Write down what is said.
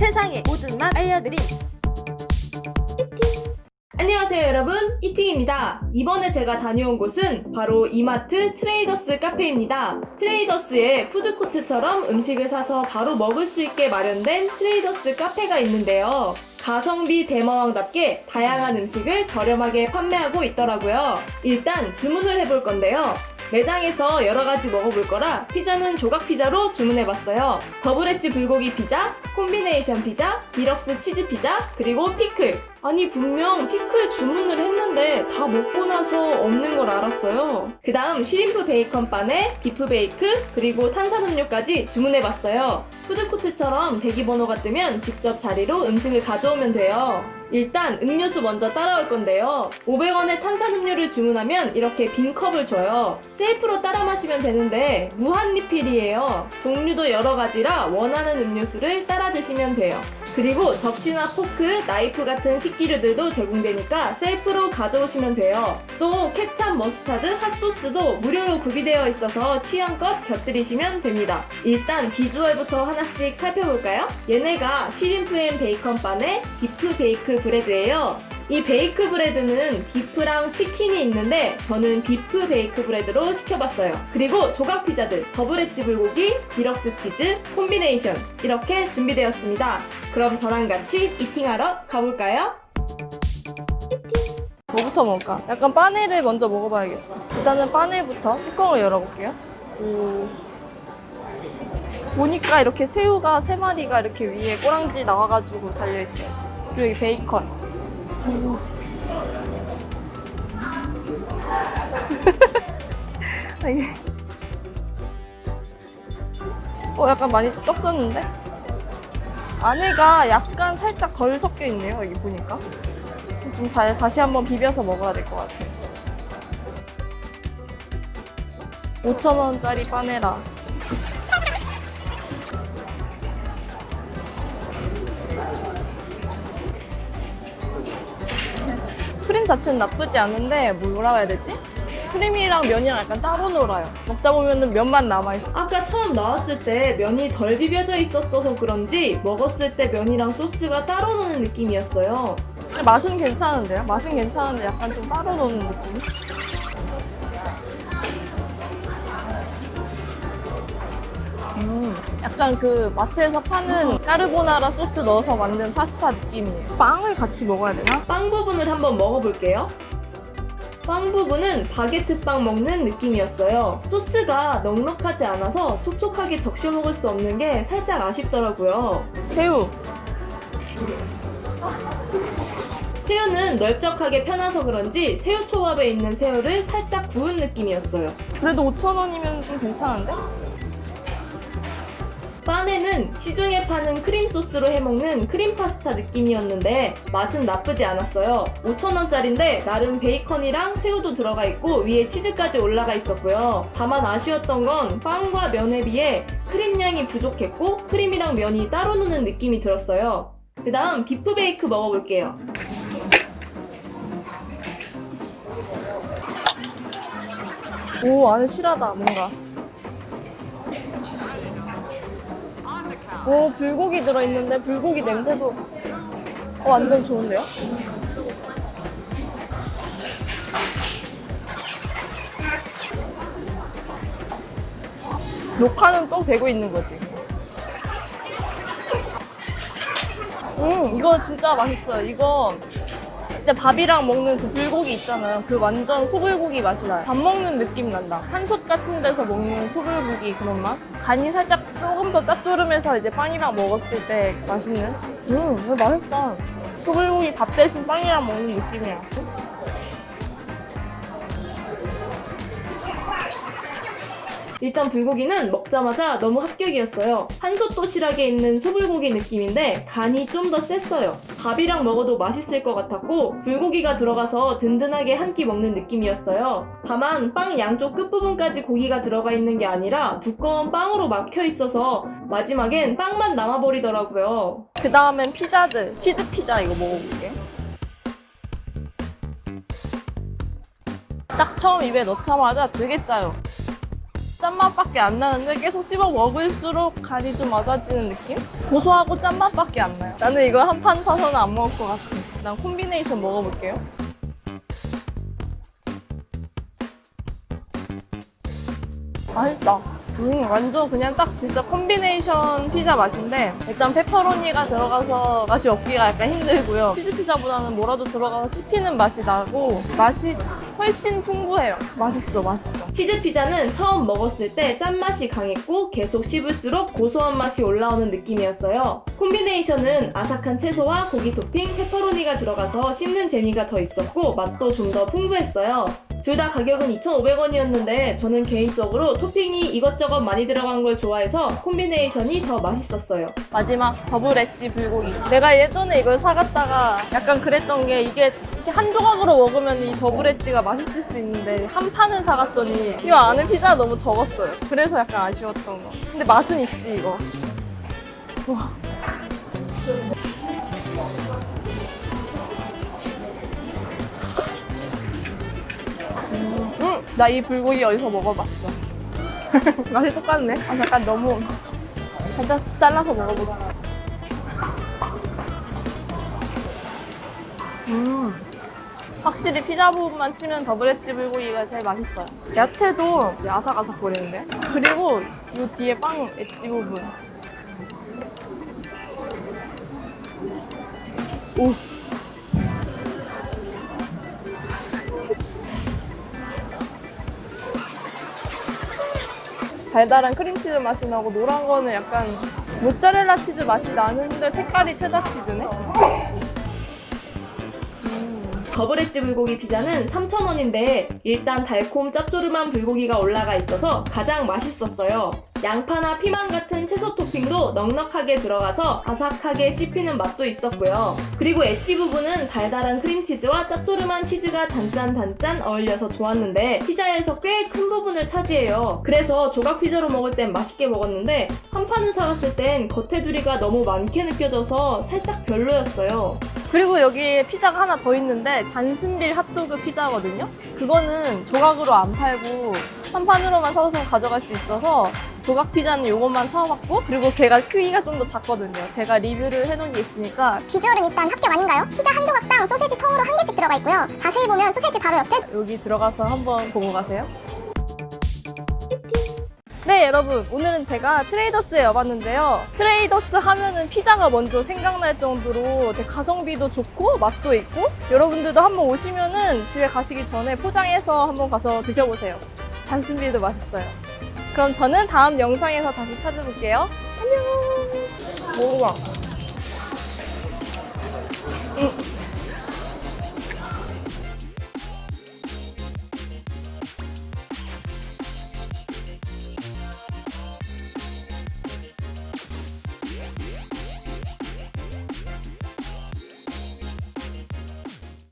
세상의 모든 맛 알려드림. 안녕하세요 여러분. 이팅입니다. 이번에 제가 다녀온 곳은 바로 이마트 트레이더스 카페입니다. 트레이더스에 푸드코트처럼 음식을 사서 바로 먹을 수 있게 마련된 트레이더스 카페가 있는데요. 가성비 대마왕답게 다양한 음식을 저렴하게 판매하고 있더라고요. 일단 주문을 해볼 건데요 매장에서 여러 가지 먹어볼 거라 피자는 조각 피자로 주문해봤어요. 더블 엣지 불고기 피자, 콤비네이션 피자, 디럭스 치즈 피자, 그리고 피클. 아니 분명 피클 주문을 했는데 다 먹고 나서 없는 걸 알았어요. 그 다음 쉬림프 베이컨 반에 비프 베이크 그리고 탄산음료까지 주문해봤어요. 푸드코트처럼 대기번호가 뜨면 직접 자리로 음식을 가져오면 돼요. 일단 음료수 먼저 따라올 건데요. 500원의 탄산음료를 주문하면 이렇게 빈 컵을 줘요. 셀프로 따라 마시면 되는데 무한 리필이에요. 종류도 여러 가지라 원하는 음료수를 따라 드시면 돼요. 그리고 접시나 포크, 나이프 같은 식기류들도 제공되니까 셀프로 가져오시면 돼요. 또 케찹, 머스타드, 핫소스도 무료로 구비되어 있어서 취향껏 곁들이시면 됩니다. 일단 비주얼부터 하나씩 살펴볼까요? 얘네가 쉬림프 앤 베이컨 반에 비프 베이크 브레드예요. 이 베이크 브레드는 비프랑 치킨이 있는데 저는 비프 베이크 브레드로 시켜봤어요. 그리고 조각 피자들, 더블 엣지 불고기, 디럭스 치즈, 콤비네이션 이렇게 준비되었습니다. 그럼 저랑 같이 이팅하러 가볼까요? 뭐부터 먹을까? 약간 빠네를 먼저 먹어봐야겠어. 일단은 빠네부터 뚜껑을 열어볼게요. 오. 보니까 이렇게 새우가 세 마리가 이렇게 위에 꼬랑지 나와가지고 달려있어요. 그리고 여기 베이컨. 어, 약간 많이 떡졌는데? 안에가 약간 살짝 덜 섞여 있네요, 여기 보니까. 좀 잘 다시 한번 비벼서 먹어야 될 것 같아요. 5,000원짜리 빠네라. 자체는 나쁘지 않은데 뭐라고 해야 되지? 크림이랑 면이랑 약간 따로 놀아요. 먹다 보면은 면만 남아있어. 아까 처음 나왔을 때 면이 덜 비벼져 있었어서 그런지 먹었을 때 면이랑 소스가 따로 노는 느낌이었어요. 근데 맛은 괜찮은데요? 맛은 괜찮은데 약간 좀 따로 노는 느낌? 음, 약간 그 마트에서 파는 까르보나라 소스 넣어서 만든 파스타 느낌이에요. 빵을 같이 먹어야 되나? 빵 부분을 한번 먹어볼게요. 빵 부분은 바게트 빵 먹는 느낌이었어요. 소스가 넉넉하지 않아서 촉촉하게 적셔 먹을 수 없는 게 살짝 아쉽더라고요. 새우. 새우는 널쩍하게 펴놔서 그런지 새우 초밥에 있는 새우를 살짝 구운 느낌이었어요. 그래도 5,000원이면 좀 괜찮은데? 빵에는 시중에 파는 크림 소스로 해먹는 크림 파스타 느낌이었는데 맛은 나쁘지 않았어요. 5,000원짜리인데 나름 베이컨이랑 새우도 들어가 있고 위에 치즈까지 올라가 있었고요. 다만 아쉬웠던 건 빵과 면에 비해 크림 양이 부족했고 크림이랑 면이 따로 노는 느낌이 들었어요. 그 다음 비프 베이크 먹어볼게요. 오 안에 실하다 뭔가. 오 불고기 들어있는데 불고기 냄새도 어, 완전 좋은데요? 녹화는 또 되고 있는 거지. 음 이거 진짜 맛있어요. 이거 진짜 밥이랑 먹는 그 불고기 있잖아요. 그 완전 소불고기 맛이 나요. 밥 먹는 느낌 난다. 한솥 같은 데서 먹는 소불고기 그런 맛? 간이 살짝 조금 더 짭조름해서 이제 빵이랑 먹었을 때 맛있는? 음, 맛있다. 소불고기 밥 대신 빵이랑 먹는 느낌이야. 일단 불고기는 먹자마자 너무 합격이었어요. 한솥 도시락에 있는 소불고기 느낌인데 간이 좀 더 셌어요. 밥이랑 먹어도 맛있을 것 같았고 불고기가 들어가서 든든하게 한 끼 먹는 느낌이었어요. 다만 빵 양쪽 끝부분까지 고기가 들어가 있는 게 아니라 두꺼운 빵으로 막혀 있어서 마지막엔 빵만 남아버리더라고요. 그 다음엔 피자들. 치즈 피자 이거 먹어볼게. 딱 처음 입에 넣자마자 되게 짜요. 짠맛밖에 안 나는데 계속 씹어 먹을수록 간이 좀 맞아지는 느낌? 고소하고 짠맛밖에 안 나요. 나는 이거 한 판 사서는 안 먹을 것 같아. 난 콤비네이션 먹어볼게요. 맛있다. 음, 완전 그냥 딱 진짜 콤비네이션 피자 맛인데 일단 페퍼로니가 들어가서 맛이 없기가 약간 힘들고요. 치즈 피자보다는 뭐라도 들어가서 씹히는 맛이 나고 맛이 훨씬 풍부해요. 맛있어, 맛있어. 치즈 피자는 처음 먹었을 때 짠맛이 강했고 계속 씹을수록 고소한 맛이 올라오는 느낌이었어요. 콤비네이션은 아삭한 채소와 고기 토핑, 페퍼로니가 들어가서 씹는 재미가 더 있었고 맛도 좀 더 풍부했어요. 둘 다 가격은 2,500원이었는데 저는 개인적으로 토핑이 이것저것 많이 들어간 걸 좋아해서 콤비네이션이 더 맛있었어요. 마지막 더블 엣지 불고기. 내가 예전에 이걸 사갔다가 약간 그랬던 게 이게 이렇게 한 조각으로 먹으면 이 더블 엣지가 맛있을 수 있는데 한 판을 사갔더니 이 안에 피자가 너무 적었어요. 그래서 약간 아쉬웠던 거. 근데 맛은 있지 이거. 와. 나 이 불고기 어디서 먹어봤어. 맛이 똑같네. 아, 잠깐 너무 살짝 잘라서 먹어보자. 음, 확실히 피자 부분만 치면 더블 엣지 불고기가 제일 맛있어요. 야채도 아삭아삭 거리는데? 그리고 이 뒤에 빵 엣지 부분. 오. 달달한 크림치즈 맛이 나고 노란 거는 약간 모짜렐라 치즈 맛이 나는데 색깔이 체다 치즈네? 더블 엣지 불고기 피자는 3,000원인데 일단 달콤 짭조름한 불고기가 올라가 있어서 가장 맛있었어요. 양파나 피망 같은 채소 토핑도 넉넉하게 들어가서 아삭하게 씹히는 맛도 있었고요. 그리고 엣지 부분은 달달한 크림치즈와 짭조름한 치즈가 단짠단짠 어울려서 좋았는데 피자에서 꽤 큰 부분을 차지해요. 그래서 조각 피자로 먹을 땐 맛있게 먹었는데 한 판을 사갔을 땐 겉에 두리가 너무 많게 느껴져서 살짝 별로였어요. 그리고 여기 피자가 하나 더 있는데 잔슨빌 핫도그 피자거든요? 그거는 조각으로 안 팔고 한 판으로만 사서 가져갈 수 있어서 조각 피자는 이것만 사왔고 그리고 걔가 크기가 좀 더 작거든요. 제가 리뷰를 해놓은 게 있으니까 비주얼은 일단 합격 아닌가요? 피자 한 조각당 소세지 통으로 한 개씩 들어가 있고요. 자세히 보면 소세지 바로 옆에 여기 들어가서 한번 보고 가세요. 네, 여러분. 오늘은 제가 트레이더스에 와봤는데요. 트레이더스 하면은 피자가 먼저 생각날 정도로 가성비도 좋고 맛도 있고 여러분들도 한번 오시면은 집에 가시기 전에 포장해서 한번 가서 드셔보세요. 잔순비도 맛있어요. 그럼 저는 다음 영상에서 다시 찾아볼게요. 안녕! 먹어봐.